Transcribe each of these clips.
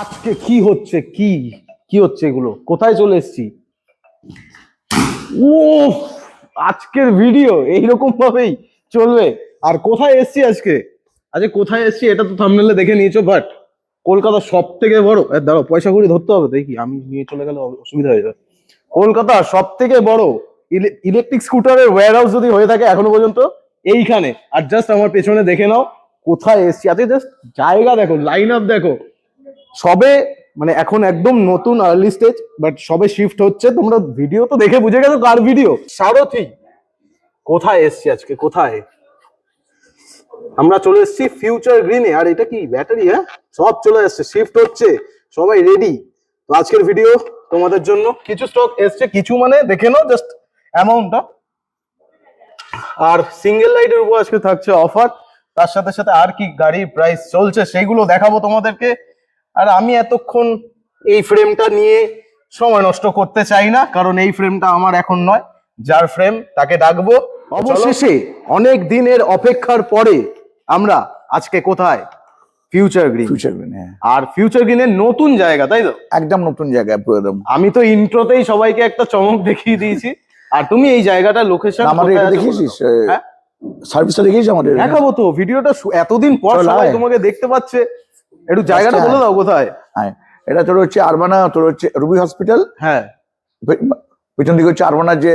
আজকে কি হচ্ছে? কি? কি হচ্ছে এগুলো? কোথায় চলে এসেছি? ও আজকের ভিডিও এইরকম ভাবেই চলবে। আর কোথায় এসেছি আজকে? আজকে কোথায় এসেছি এটা তো থামনেলে দেখে নিয়েছো বাট কলকাতা সব থেকে বড়। এ, দাঁড়াও পয়সা করে ধরতে হবে দেখি আমি নিয়ে চলে গেলে অসুবিধা হয়ে যাবে। কলকাতা সব থেকে বড় ইলেকট্রিক স্কুটারের ওয়্যার হাউস যদি হয়ে থাকে এখনও পর্যন্ত, এইখানে। আর জাস্ট আমার পেছনে দেখে নাও, কোথায় এসছি। আজকে জাস্ট জায়গা দেখো লাইন আপ দেখো। সবে মানে এখন একদম নতুন আর্লি স্টেজ বাট সবে শিফট হচ্ছে। তোমরা ভিডিও তো দেখে বুঝে গেছো কার ভিডিও সারথি, কোথায় এসছি আজকে? কোথায়? আমরা চলে এসেছি ফিউচার গ্রিনে আর এটা কি ব্যাটারি হ্যাঁ? সব চলে এসছে শিফট হচ্ছে। সবাই রেডি তো আজকের ভিডিও তোমাদের জন্য কিছু স্টক এসছে, কিছু মানে দেখে নাও জাস্ট অ্যামাউন্টটা আর সিঙ্গেল লাইটের উপর আজকে থাকছে অফার তার সাথে সাথে আর কি গাড়ির প্রাইস চলছে সেইগুলো দেখাবো তোমাদেরকে। আর আমি এতক্ষণ এই ফ্রেমটা নিয়ে সময় নষ্ট করতে চাই না, কারণ এই ফ্রেমটা আমার এখন নয়, যার ফ্রেম তাকে ডাকবো। অবশেষে অনেক দিনের অপেক্ষার পরে আমরা আজকে কোথায় ফিউচার গ্রিন ফিউচার হ্যাঁ। আর ফিউচার গ্রিনের নতুন জায়গা তাই তো? একদম নতুন জায়গায় পুরো একদম। আমি তো ইন্ট্রোতেই সবাইকে একটা চমক দেখিয়ে দিয়েছি। আর তুমি এই জায়গাটা লোকেশন আমাদের এটা দেখিয়েছিস? হ্যাঁ? সার্ভিসটা দেখিয়েছিস আমাদের? দেখাবো তো ভিডিওটা এতদিন পর সবাই তোমাকে দেখতে পাচ্ছে। একটু জায়গাটা আচ্ছা। বলে দাও কোথায়? হ্যাঁ এটা তোর হচ্ছে আরবানা তোর হচ্ছে রুবি হসপিটাল হ্যাঁ। পেছন দিকে হচ্ছে আরবানার যে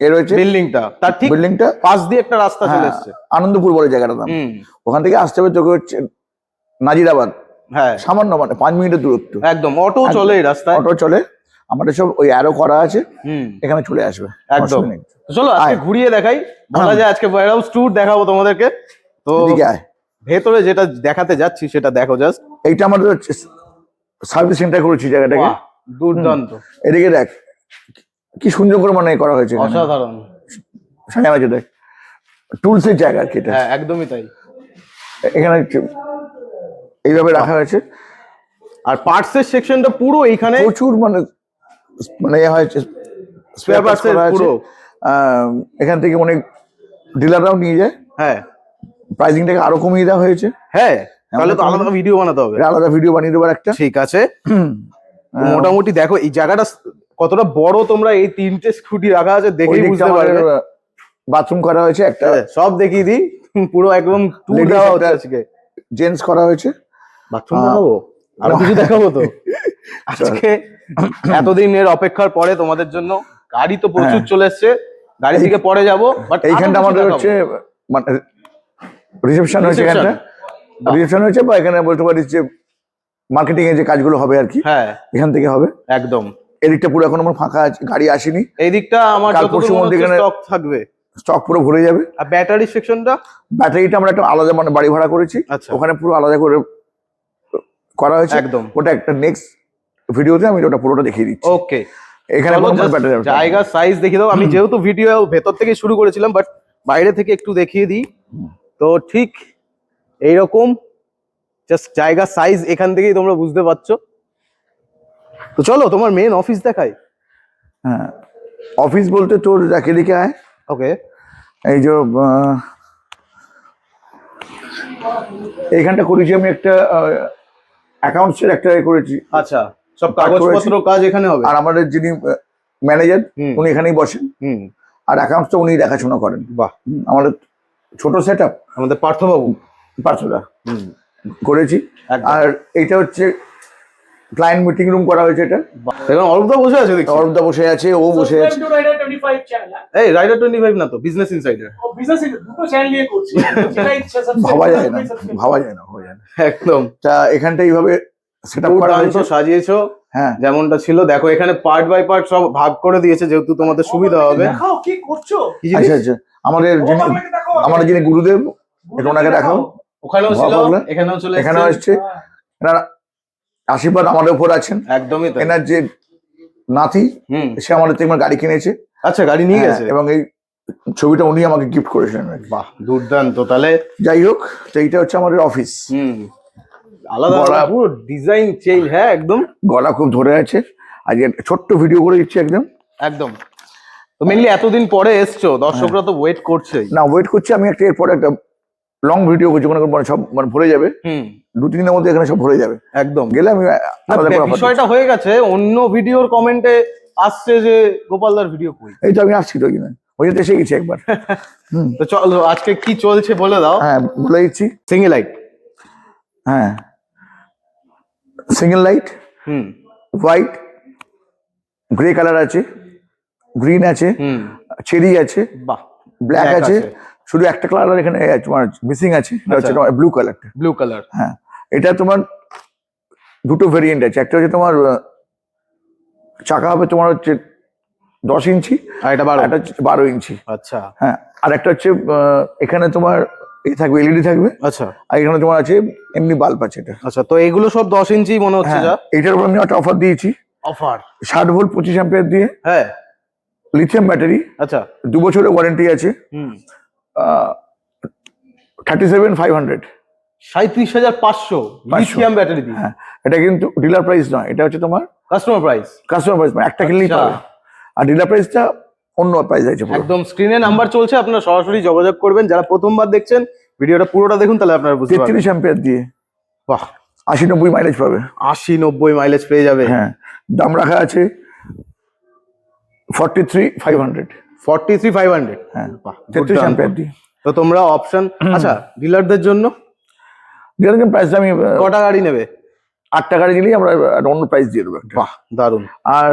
এ রয়েছে। বিল্ডিংটা। তার ঠিক বিল্ডিংটা? পাশ দিয়ে একটা রাস্তা চলে এসছে। আনন্দপুর বলে জায়গাটা নাম। ওখান থেকে আসতে হবে তোকে হচ্ছে নাজিরাবাদ। হ্যাঁ। সামান্য মানে পাঁচ মিনিটের দূরত্ব। একদম অটো চলে এই রাস্তায়। অটো চলে আমাদের সব ওই অ্যারো করা আছে হুম। এখানে চলে আসবে। একদম। চলো আজকে। ঘুরিয়ে দেখাই। বলা। যায় আজকে ওয়্যার হাউস ট্যুর দেখাবো তোমাদেরকে। তো ভেতরে যেটা দেখাতে যাচ্ছি সেটা দেখো জাস্ট এইটা আমাদের সার্ভিস সেন্টার করেছি জায়গাটাকে। দুর্দান্ত। এদিকে দেখ কি সুন্দর করে মানে করা হয়েছে অসাধারণ। সাজানো আছে দেখ টুলসের জায়গা আর কি এটা। হ্যাঁ একদমই তাই। এখানে এইভাবে রাখা হয়েছে। আর পার্টস এর সেকশনটা পুরো এইখানে প্রচুর মানে মানে ইয়ে হয়েছে স্পেয়ার পার্টস এর পুরো। এখান থেকে অনেক ডিলাররাও নিয়ে যায়। হ্যাঁ। প্রাইসিংটাকে আরও কমিয়ে দেওয়া হয়েছে। হ্যাঁ তাহলে তো আলাদা ভিডিও বানাতে হবে। আলাদা ভিডিও বানিয়ে দেবার একটা। ঠিক আছে। মোটামুটি দেখো এই জায়গাটা কতটা বড় তোমরা এই তিনটে স্কুটি রাখা আছে দেখেই বুঝতে পারবে। বাথরুম করা হয়েছে একটা। হ্যাঁ, সব দেখিয়ে দিই। পুরো একদম Ladies দেওয়া হচ্ছে আজকে। জেন্টস করা হয়েছে। বাথরুম দেখাবো? আরও কিছু দেখাবো তো? আজকে এতদিনের অপেক্ষার পরে তোমাদের জন্য গাড়ি তো প্রচুর হ্যাঁ। চলে এসছে। গাড়ি থেকে পরে যাব বাট এইখানটা আমাদের হচ্ছে মানে রিসেপশন হয়েছে? এখানটা? রিসেপশন হয়েছে বা এখানে বলতে পারিস যে মার্কেটিং এর যে কাজগুলো হবে আর কি? হ্যাঁ। এখান থেকে হবে? একদম। এদিকটা পুরো এখন আমার ফাঁকা আছে গাড়ি আসেনি। এই দিকটা আমার যতদূর মধ্যে স্টক থাকবে। স্টক পুরো ভরে যাবে। আর ব্যাটারি সেকশনটা ব্যাটারিটা আমরা একটা আলাদা মানে বাড়ি ভাড়া করেছি। আচ্ছা। ওখানে পুরো আলাদা করে করা হয়েছে। একদম। ওটা একটা নেক্সট ভিডিওতে আমি ওটা পুরোটা দেখিয়ে দিচ্ছি। ওকে এখানে জায়গা সাইজ দেখিয়ে দাও। আমি যেহেতু ভিডিও ভেতর থেকে শুরু করেছিলাম বাট বাইরে থেকে একটু দেখিয়ে দিই। তো ঠিক এইরকম জাস্ট জায়গা সাইজ এখান থেকেই তোমরা বুঝতে পারছ। তো চলো তোমার মেন অফিস দেখাই। হ্যাঁ অফিস বলতে তোর যাকে দিকে আয়। ওকে এই যে আহ, এইখানটা করেছি আমি একটা অ্যাকাউন্টস এর একটা করেছি। আচ্ছা সব কাজ কাগজপত্র কাজ এখানে হবে? আর আমাদের যিনি ম্যানেজার উনি এখানেই বসেন। হুম। আর অ্যাকাউন্টসটা উনি দেখাশোনা করেন। বাহ। আমাদের ছোট সেট আপ আমাদের পার্থবাবু। পার্থদা। করেছি। আর এইটা হচ্ছে ক্লায়েন্ট মিটিং রুম করা হয়েছে এটা। এখন অরূপদা বসে আছে দেখছি। অরূপদা বসে আছে ও বসে আছে। Subscribe to Rider 25 channel, হ্যাঁ? এই রাইডার টোয়েন্টি ফাইভ না তো বিজনেস ইনসাইডার ভাবা যায় না ভাবা যায় না ভাবা যায় না। একদম। তা এখানটা এইভাবে সেট হয়েছে। সাজিয়েছো হ্যাঁ। যেমনটা ছিল। দেখো এখানে পার্ট বাই পার্ট সব ভাগ করে দিয়েছে যেহেতু তোমাদের সুবিধা হবে। কি করছ? আচ্ছা আচ্ছা। আমাদের যিনি আমাদের যিনি গুরুদেব এটা ওনাকে দেখাও। ওখানেও ছিল এখানেও চলে এখানেও এসেছে। আসছে আশীর্বাদ আমাদের উপর আছেন। একদমই এনার যে নাতি সে আমাদের থেকে আমার গাড়ি কিনেছে। আচ্ছা গাড়ি নিয়ে হ্যাঁ, গেছে? এবং এই ছবিটা উনি আমাকে গিফট করেছিলেন বাহ দুর্দান্ত। তাহলে যাই হোক তো এইটা হচ্ছে আমাদের অফিস হুম। আলাদা ডিজাইন চেঞ্জ হ্যাঁ একদম। গলা খুব ধরে আছে। আজকে ছোট্ট ভিডিও করে দিচ্ছি একদম। একদম। তো মেনলি এতদিন পরে এসছো দর্শকরা তো ওয়েট করছেই। না ওয়েট করছি। আমি একটা এরপরে একটা লং ভিডিও করছি মনে করো মানে সব মানে ভরে যাবে হুম। দু তিন দিনের মধ্যে এখানে সব ভরে যাবে। একদম। গেলে আমি বিষয়টা হয়ে গেছে অন্য ভিডিওর কমেন্টে আসছে যে গোপালদার ভিডিও কই? এই তো আমি আসছি তো কিনা ওই এসে গেছি একবার। হুম। তো চলো আজকে কি চলছে বলে দাও। হ্যাঁ বলে দিচ্ছি। সিঙ্গেল লাইট হ্যাঁ। সিঙ্গেল লাইট হুম। হোয়াইট গ্রে কালার আছে গ্রিন আছে চেরি আছে বাহ। ব্ল্যাক আছে। শুধু একটা কালার এখানে তোমার মিসিং আছে এটা হচ্ছে আচ্ছা। তোমার ব্লু কালারটা ব্লু কালার হ্যাঁ এটা তোমার দুটো ভেরিয়েন্ট আছে একটা হচ্ছে তোমার চাকা হবে তোমার হচ্ছে দশ ইঞ্চি আর এটা বারো। একটা বারো ইঞ্চি। আচ্ছা। হ্যাঁ আর একটা হচ্ছে এখানে তোমার এ থাকবে এলইডি থাকবে। আচ্ছা। আর এখানে তোমার আছে এমনি বাল্ব আছে এটা। আচ্ছা তো এগুলো সব দশ ইঞ্চি মনে হচ্ছে হ্যাঁ যা? এটার উপর আমি একটা অফার দিয়েছি। অফার ষাট ভোল্ট পঁচিশ অ্যাম্পিয়ার দিয়ে। হ্যাঁ। লিথিয়াম ব্যাটারি আচ্ছা। দু বছরের ওয়ারেন্টি আছে। হুম। থার্টি সেভেন ফাইভ হান্ড্রেড সাঁত্রিশ হাজার পাঁচশো লিথিয়াম ব্যাটারি দিয়ে। হ্যাঁ এটা কিন্তু ডিলার প্রাইস নয় এটা হচ্ছে তোমার কাস্টমার প্রাইস কাস্টমার প্রাইস মানে একটা কিনলেই আচ্ছা। পাবে। আর ডিলার প্রাইসটা অন্য প্রাইস আছে। একদম স্ক্রিনে নাম্বার চলছে আপনারা সরাসরি যোগাযোগ করবেন। যারা প্রথমবার দেখছেন ভিডিওটা পুরোটা দেখুন তাহলে আপনারা বুঝতে পারবেন। অ্যাম্পিয়ার দিয়ে। বাহ। আশি নব্বই মাইলেজ পাবে। আশি নব্বই মাইলেজ পেয়ে যাবে। হ্যাঁ দাম রাখা আছে forty three five hundred forty three five hundred হ্যাঁ তেত্রিশ দুর্দান্ত। অ্যাম্পিয়ার তো তোমরা অপশন আচ্ছা ডিলারদের জন্য? ডিলার প্রাইস আমি কটা গাড়ি নেবে? আট টাকা দিলেই আমরা অন্য প্রাইস দিয়ে দেবো। বাহ দারুণ আর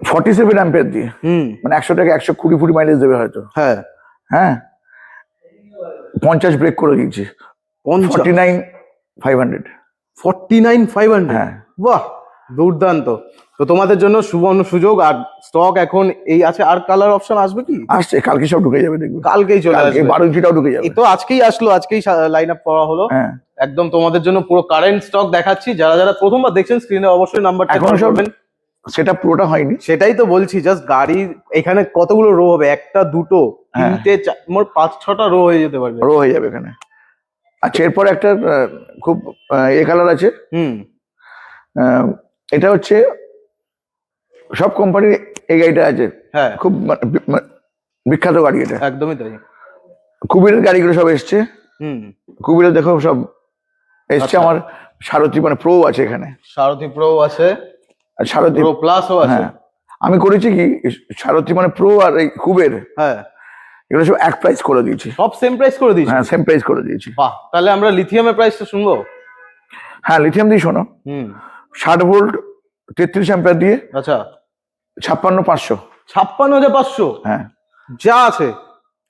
ফর্টি সেভেন অ্যাম্পিয়ার দিয়ে মানে একশো টাকা একশো কুড়ি ফুড়ি মাইলেজ দেবে হয়তো। হ্যাঁ। হ্যাঁ? পঞ্চাশ ব্রেক করে দিয়েছি। Forty nine five hundred forty nine five hundred হ্যাঁ। বাহ দুর্দান্ত। তো তোমাদের জন্য সুবর্ণ সুযোগ আর স্টক এখন এই আছে আর কালার অপশন আসবে কি? আসছে কালকে সব ঢুকে যাবে দেখবে। কালকেই চলে আসবে। বারো ইঞ্চিটাও ঢুকে যাবে। তো আজকেই আসলো আজকেই লাইন আপ করা হলো। হ্যাঁ। একদম তোমাদের জন্য পুরো কারেন্ট স্টক দেখাচ্ছি। যারা যারা প্রথমবার দেখছেন স্ক্রিনে অবশ্যই নাম্বারটা এখনও করবেন সেটা পুরোটা হয়নি। সেটাই তো বলছি জাস্ট গাড়ির এখানে কতগুলো রো হবে? একটা দুটো হ্যাঁ। তিনটে চার- মোট পাঁচ ছটা রো হয়ে যেতে পারবে। রো হয়ে যাবে এখানে। আচ্ছা এরপর একটা খুব এ কালার আছে। হুম। এটা হচ্ছে সব কোম্পানির এই গাড়িটা আছে। হ্যাঁ। খুব বিখ্যাত গাড়ি এটা। একদমই তাই। কুবিরের গাড়িগুলো সব এসছে। হুম। কুবিরের দেখো সব এসছে আচ্ছা। আমার সারথি মানে প্রো আছে এখানে। সারথি প্রো আছে। আর সারথি প্রো প্লাসও আছে। হ্যাঁ। আমি করেছি কি সারথি মানে প্রো আর এই কুবের। হ্যাঁ। এগুলো সব এক প্রাইস করে দিয়েছি। সব সেম প্রাইস করে দিয়েছি? হ্যাঁ সেম প্রাইস করে দিয়েছি। বাহ তাহলে আমরা লিথিয়ামের প্রাইসটা শুনব? হ্যাঁ লিথিয়াম দিয়ে শোনো। হুম। ষাট ভোল্ট তেত্রিশ অ্যাম্পিয়ার দিয়ে আচ্ছা। ছাপ্পান্ন পাঁচশো। ছাপ্পান্ন হাজার পাঁচশো? হ্যাঁ। যা আছে?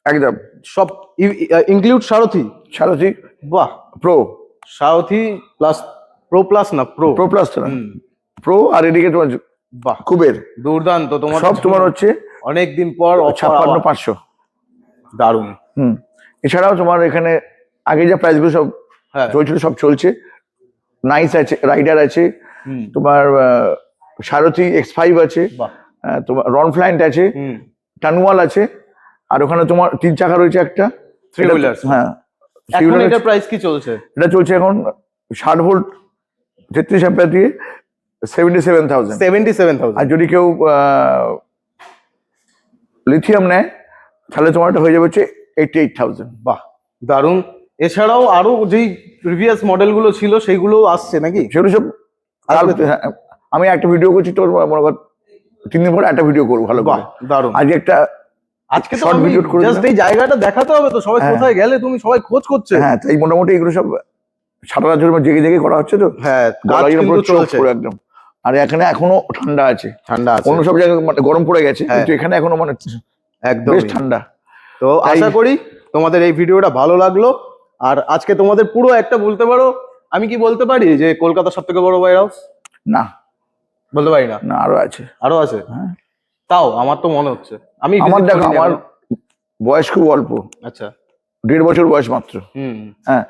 একদম। সব ইনক্লুড সারথি? সারথি বাহ। Pro Sarathi plus pro plus না প্রো প্রো প্লাস না। প্রো আর এদিকে তোমার বাহ। কুবের। দুর্দান্ত। তোমার সব তোমার হচ্ছে অনেক দিন পর ছাপ্পান্ন পাঁচশো। দারুণ। হুম। এছাড়াও তোমার এখানে আগে যা প্রাইসগুলো সব হ্যাঁ। চলছিল সব চলছে। নাইস আছে রাইডার আছে। তোমার সারথি এক্স ফাইভ আছে তোমার রন ফ্লাইন্ট আছে হুম। টানুয়াল আছে আর ওখানে তোমার তিন চাকা রয়েছে একটা। এটা- wheelers। হ্যাঁ এখন wheeler প্রাইস কি চলছে? এটা চলছে এখন ষাট ভোল্ট তেত্রিশ অ্যাম্পিয়ার দিয়ে seventy seven thousand seventy seven আর যদি কেউ লিথিয়াম নেয় তাহলে তোমার এটা হয়ে যাবে হচ্ছে এইটি এইট থাউজেন্ড বাহ দারুণ। এছাড়াও আরও যেই প্রিভিয়াস মডেলগুলো ছিল সেগুলো আসছে নাকি? সেগুলো সব আমি একটা ভিডিও করছি তোর মনে কর তিন দিন পরে একটা ভিডিও করব ভালো দারুণ। আজকে একটা আজকে তো আমি video করে জাস্ট। এই জায়গাটা দেখাতে হবে তো সবাই হ্যাঁ। কোথায় গেলে তুমি সবাই খোঁজ করছে। হ্যাঁ তাই মোটামুটি এগুলো সব সারা রাত ধরে জেগে জেগে করা হচ্ছে তো। হ্যাঁ একদম। আর এখানে এখনও ঠান্ডা আছে। ঠান্ডা আছে। অন্য সব জায়গায় মানে গরম পড়ে গেছে হ্যাঁ। কিন্তু এখানে এখনও মানে একদম বেশ ঠান্ডা। তো আশা করি তোমাদের এই ভিডিওটা ভালো লাগল। আর আজকে তোমাদের পুরো একটা বলতে পারো আমি কি বলতে পারি যে কলকাতার সব থেকে বড় ওয়ার হাউস না। বলতে পারি না? না আরও আছে। আরও আছে? হ্যাঁ। তাও আমার তো মনে হচ্ছে। আমি আমার দেখো আমার বয়স খুব অল্প। আচ্ছা। দেড় বছর বয়স মাত্র। হুম। হ্যাঁ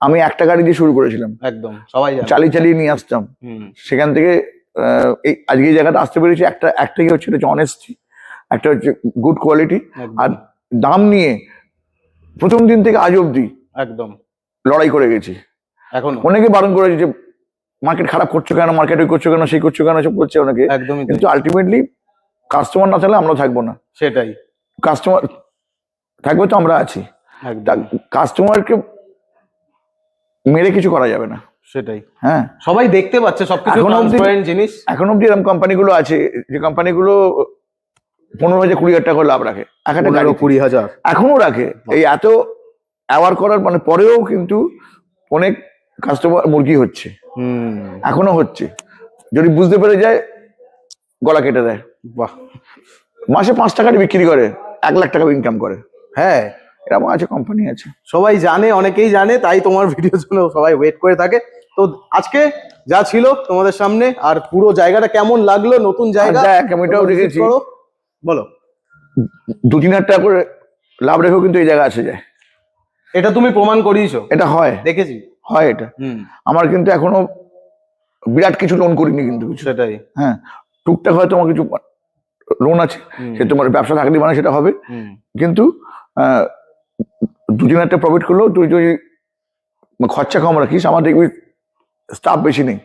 আমি একটা গাড়ি দিয়ে শুরু করেছিলাম। একদম সবাই চালিয়ে চালিয়ে নিয়ে আসতাম। হুম। সেখান থেকে এই আজকে এই জায়গাটা আসতে পেরেছি একটা একটা একটাই হচ্ছে এটা অনেস্টি একটা হচ্ছে গুড কোয়ালিটি আর দাম নিয়ে প্রথম দিন থেকে আজ অবধি একদম। লড়াই করে গেছি। এখনও অনেকে বারণ করে যে মার্কেট খারাপ করছ কেন মার্কেট ওই করছ কেন সেই করছ কেন সব করছে অনেকে। একদমই কিন্তু আলটিমেটলি কাস্টমার না থাকলে আমরা থাকব না। সেটাই। কাস্টমার থাকবে তো আমরা আছি। কাস্টমারকে মেরে কিছু করা যাবে না। সেটাই। হ্যাঁ। সবাই দেখতে পাচ্ছে সবকিছু এখনও অবধি- ট্রান্সপারেন্ট জিনিস। এখন অব্দি এরকম কোম্পানিগুলো আছে যে কোম্পানিগুলো পনেরো হাজার কুড়ি হাজার টাকা করে লাভ রাখে। এক একটা গাড়িতে। কুড়ি হাজার। এখনও রাখে। এই এত অ্যাওয়ার করার মানে পরেও কিন্তু অনেক কাস্টমার মুরগি হচ্ছে। হুম। এখনও হচ্ছে। যদি বুঝতে পেরে যায় গলা কেটে দেয়। বাহ। মাসে পাঁচ টাকার বিক্রি করে এক লাখ টাকা ইনকাম করে। হ্যাঁ। এরকম আছে কোম্পানি আছে। সবাই জানে অনেকেই জানে তাই তোমার ভিডিওর জন্য সবাই ওয়েট করে থাকে। তো আজকে যা ছিল তোমাদের সামনে আর পুরো জায়গাটা কেমন লাগল নতুন জায়গা। বলো। দু তিন হাজার টাকা করে লাভ রেখেও কিন্তু এই জায়গায় আসে যায়। এটা তুমি প্রমাণ করিয়েছো। এটা হয়। দেখেছি। হয় এটা। আমার কিন্তু এখনও বিরাট কিছু লোন করিনি কিন্তু কিছু। সেটাই। হ্যাঁ টুকটাক হয়তো আমার কিছু লোন আছে সে তোমার ব্যবসা থাকলে মানে সেটা হবে। কিন্তু আহ, একটা প্রফিট করলেও তুই যদি খরচা কম রাখিস আমার দেখবি স্টাফ বেশি নেই।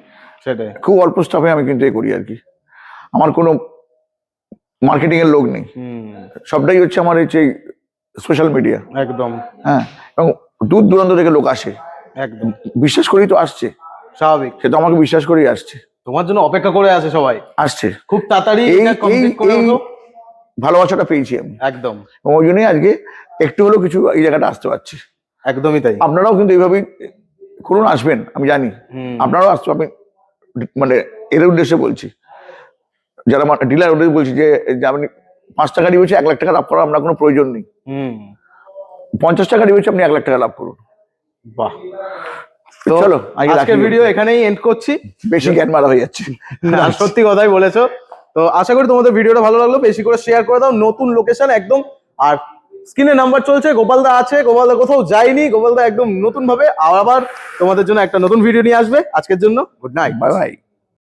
সেটাই। খুব অল্প স্টাফে আমি কিন্তু এ করি আর কি। আমার কোনো মার্কেটিং এর লোক নেই। সবটাই হচ্ছে আমার হচ্ছে সোশ্যাল মিডিয়া একদম। হ্যাঁ এবং দূর দূরান্ত থেকে লোক আসে। একদম। বিশ্বাস করেই তো আসছে। স্বাভাবিক। সে তো আমাকে বিশ্বাস করেই আসছে। তোমার জন্য অপেক্ষা করে আছে সবাই। আসছে। খুব তাড়াতাড়ি। ভালোবাসাটা পেয়েছি আমি। একদম। এবং ওই জন্যই আজকে একটু হলেও কিছু এই জায়গাটা আসতে পারছি। একদমই তাই। আপনারাও কিন্তু এইভাবেই করুন আসবেন আমি জানি। আপনারাও আসতে আমি মানে এর উদ্দেশ্যে বলছি। যারা ডিলার ওদের বলছি যে আপনি পাঁচ টাকা দিয়েছে এক লাখ টাকা লাভ করার আপনার কোনো প্রয়োজন নেই। হুম। পঞ্চাশ টাকা দিয়েছে আপনি এক লাখ টাকা লাভ করুন। বাহ। তো চলো আজকে আজকের ভিডিও এখানেই এন্ড করছি। বেশি জ্ঞান মারা হয়ে যাচ্ছে। না সত্যি কথাই বলেছ। তো আশা করি তোমাদের ভিডিওটা ভালো লাগল। বেশি করে শেয়ার করে দাও। নতুন লোকেশন একদম। আর স্ক্রিনে নাম্বার চলছে। গোপালদা আছে। গোপালদা কোথাও যায়নি। গোপালদা একদম নতুন ভাবে আবার তোমাদের জন্য একটা নতুন ভিডিও নিয়ে আসবে। আজকের জন্য গুড নাইট বাই বাই